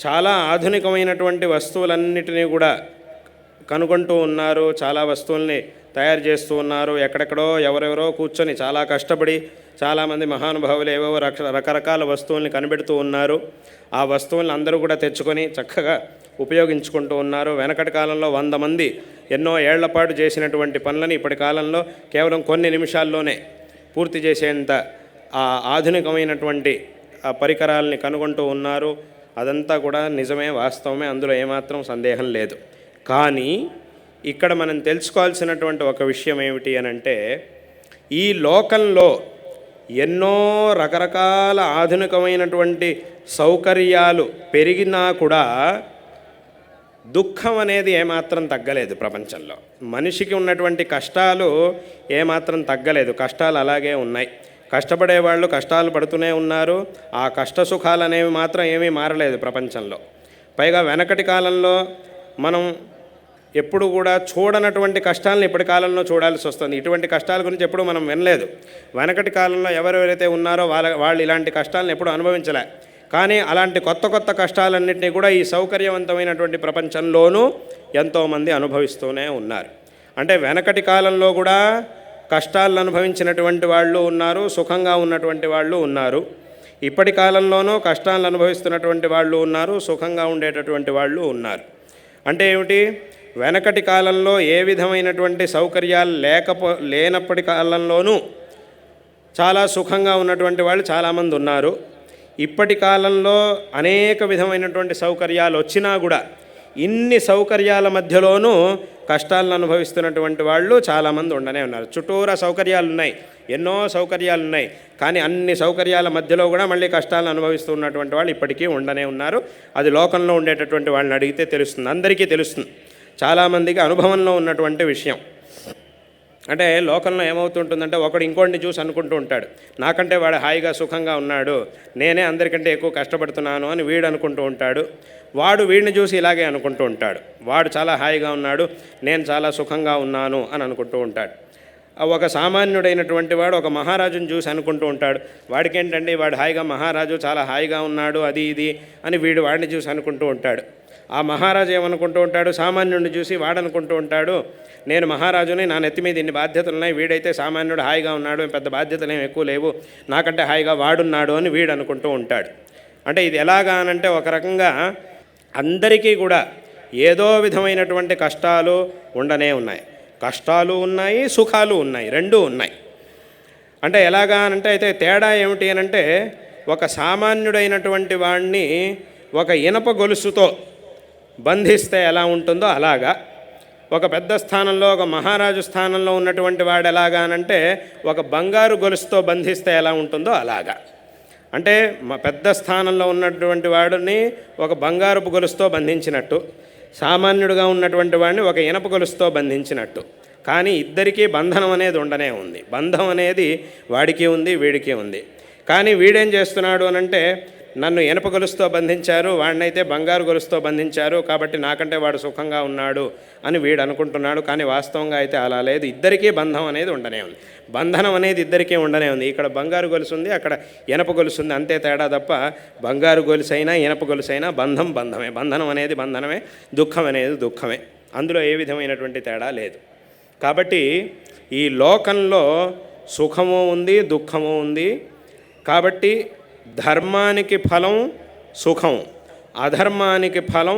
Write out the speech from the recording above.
చాలా ఆధునికమైనటువంటి వస్తువులన్నిటినీ కూడా కనుగొంటూ ఉన్నారు. చాలా వస్తువుల్ని తయారు చేస్తూ ఉన్నారు. ఎక్కడెక్కడో ఎవరెవరో కూర్చొని చాలా కష్టపడి చాలామంది మహానుభావులు ఏవేవో రక రకరకాల వస్తువుల్ని కనిపెడుతూ ఉన్నారు. ఆ వస్తువులను అందరూ కూడా తెచ్చుకొని చక్కగా ఉపయోగించుకుంటూ ఉన్నారు. వెనకటి కాలంలో వంద మంది ఎన్నో ఏళ్ళపాటు చేసినటువంటి పనులను ఇప్పటి కాలంలో కేవలం కొన్ని నిమిషాల్లోనే పూర్తి చేసేంత ఆ ఆధునికమైనటువంటి ఆ పరికరాలని కనుగొంటూ ఉన్నారు. అదంతా కూడా నిజమే వాస్తవమే అందులో ఏమాత్రం సందేహం లేదు. కానీ ఇక్కడ మనం తెలుసుకోవాల్సినటువంటి ఒక విషయం ఏమిటి అని అంటే ఈ లోకంలో ఎన్నో రకరకాల ఆధునికమైనటువంటి సౌకర్యాలు పెరిగినా కూడా దుఃఖం అనేది ఏమాత్రం తగ్గలేదు ప్రపంచంలో. మనిషికి ఉన్నటువంటి కష్టాలు ఏమాత్రం తగ్గలేదు. కష్టాలు అలాగే ఉన్నాయి. కష్టపడే వాళ్ళు కష్టాలు పడుతూనే ఉన్నారు. ఆ కష్ట సుఖాలు అనేవి మాత్రం ఏమీ మారలేదు ప్రపంచంలో. పైగా వెనకటి కాలంలో మనం ఎప్పుడు కూడా చూడనటువంటి కష్టాలను ఇప్పటి కాలంలో చూడాల్సి వస్తుంది. ఇటువంటి కష్టాల గురించి ఎప్పుడు మనం వినలేదు. వెనకటి కాలంలో ఎవరెవరైతే ఉన్నారో వాళ్ళ వాళ్ళు ఇలాంటి కష్టాలను ఎప్పుడు అనుభవించలే. కానీ అలాంటి కొత్త కొత్త కష్టాలన్నింటినీ కూడా ఈ సౌకర్యవంతమైనటువంటి ప్రపంచంలోనూ ఎంతోమంది అనుభవిస్తూనే ఉన్నారు. అంటే వెనకటి కాలంలో కూడా కష్టాలను అనుభవించినటువంటి వాళ్ళు ఉన్నారు సుఖంగా ఉన్నటువంటి వాళ్ళు ఉన్నారు. ఇప్పటి కాలంలోనూ కష్టాలను అనుభవిస్తున్నటువంటి వాళ్ళు ఉన్నారు సుఖంగా ఉండేటటువంటి వాళ్ళు ఉన్నారు. అంటే ఏమిటి? వెనకటి కాలంలో ఏ విధమైనటువంటి సౌకర్యాలు లేకపో లేనప్పటి కాలంలోనూ చాలా సుఖంగా ఉన్నటువంటి వాళ్ళు చాలామంది ఉన్నారు. ఇప్పటి కాలంలో అనేక విధమైనటువంటి సౌకర్యాలు వచ్చినా కూడా ఇన్ని సౌకర్యాల మధ్యలోనూ కష్టాలను అనుభవిస్తున్నటువంటి వాళ్ళు చాలామంది ఉండనే ఉన్నారు. చుట్టూరా సౌకర్యాలు ఉన్నాయి ఎన్నో సౌకర్యాలు ఉన్నాయి కానీ అన్ని సౌకర్యాల మధ్యలో కూడా మళ్ళీ కష్టాలను అనుభవిస్తూ ఉన్నటువంటి వాళ్ళు ఇప్పటికీ ఉండనే ఉన్నారు. అది లోకంలో ఉండేటటువంటి వాళ్ళని అడిగితే తెలుస్తుంది. అందరికీ తెలుస్తుంది. చాలామందికి అనుభవంలో ఉన్నటువంటి విషయం. అంటే లోకంలో ఏమవుతుంటుందంటే ఒకడు ఇంకోటిని చూసి అనుకుంటూ ఉంటాడు. నాకంటే వాడు హాయిగా సుఖంగా ఉన్నాడు. నేనే అందరికంటే ఎక్కువ కష్టపడుతున్నాను అని వీడు అనుకుంటూ ఉంటాడు. వాడు వీడిని చూసి ఇలాగే అనుకుంటూ ఉంటాడు. వాడు చాలా హాయిగా ఉన్నాడు. నేను చాలా సుఖంగా ఉన్నాను అని అనుకుంటూ ఉంటాడు. ఒక సామాన్యుడైనటువంటి వాడు ఒక మహారాజుని చూసి అనుకుంటూ ఉంటాడు. వాడికి ఏంటంటే వాడు హాయిగా మహారాజు చాలా హాయిగా ఉన్నాడు అది ఇది అని వీడు వాడిని చూసి అనుకుంటూ ఉంటాడు. ఆ మహారాజు ఏమనుకుంటూ ఉంటాడు? సామాన్యుడిని చూసి వాడనుకుంటూ ఉంటాడు. నేను మహారాజుని నా నెత్తి మీద ఇన్ని బాధ్యతలు ఉన్నాయి. వీడైతే సామాన్యుడు హాయిగా ఉన్నాడు. పెద్ద బాధ్యతలు ఏమి ఎక్కువ లేవు. నాకంటే హాయిగా వాడున్నాడు అని వీడు అనుకుంటూ ఉంటాడు. అంటే ఇది ఎలాగా అనంటే ఒక రకంగా అందరికీ కూడా ఏదో విధమైనటువంటి కష్టాలు ఉండనే ఉన్నాయి. కష్టాలు ఉన్నాయి సుఖాలు ఉన్నాయి. రెండూ ఉన్నాయి. అంటే ఎలాగా అనంటే అయితే తేడా ఏమిటి అనంటే ఒక సామాన్యుడైనటువంటి వాడిని ఒక ఇనప గొలుసుతో బంధిస్తే ఎలా ఉంటుందో అలాగా. ఒక పెద్ద స్థానంలో ఒక మహారాజు స్థానంలో ఉన్నటువంటి వాడు ఎలాగా అనంటే ఒక బంగారు గొలుసుతో బంధిస్తే ఎలా ఉంటుందో అలాగా. అంటే మా పెద్ద స్థానంలో ఉన్నటువంటి వాడిని ఒక బంగారపు గొలుసుతో బంధించినట్టు సామాన్యుడుగా ఉన్నటువంటి వాడిని ఒక ఇనప గొలుసుతో బంధించినట్టు. కానీ ఇద్దరికీ బంధనం అనేది ఉండనే ఉంది. బంధం అనేది వాడికి ఉంది వీడికి ఉంది. కానీ వీడేం చేస్తున్నాడు అనంటే నన్ను ఇనప గొలుసుతో బంధించారు వాడినైతే బంగారు గొలుసుతో బంధించారు కాబట్టి నాకంటే వాడు సుఖంగా ఉన్నాడు అని వీడు అనుకుంటున్నాడు కానీ వాస్తవంగా అయితే అలా లేదు. ఇద్దరికీ బంధం అనేది ఉండనే ఉంది. బంధనం అనేది ఇద్దరికీ ఉండనే ఉంది. ఇక్కడ బంగారు గొలుసు ఉంది అక్కడ ఇనప గొలుసు ఉంది. అంతే తేడా తప్ప బంగారు గొలుసు అయినా ఇనప గొలుసు అయినా బంధం బంధమే. బంధనం అనేది బంధనమే దుఃఖం అనేది దుఃఖమే. అందులో ఏ విధమైనటువంటి తేడా లేదు. కాబట్టి ఈ లోకంలో సుఖము ఉంది దుఃఖము ఉంది. కాబట్టి ధర్మానికి ఫలం సుఖం అధర్మానికి ఫలం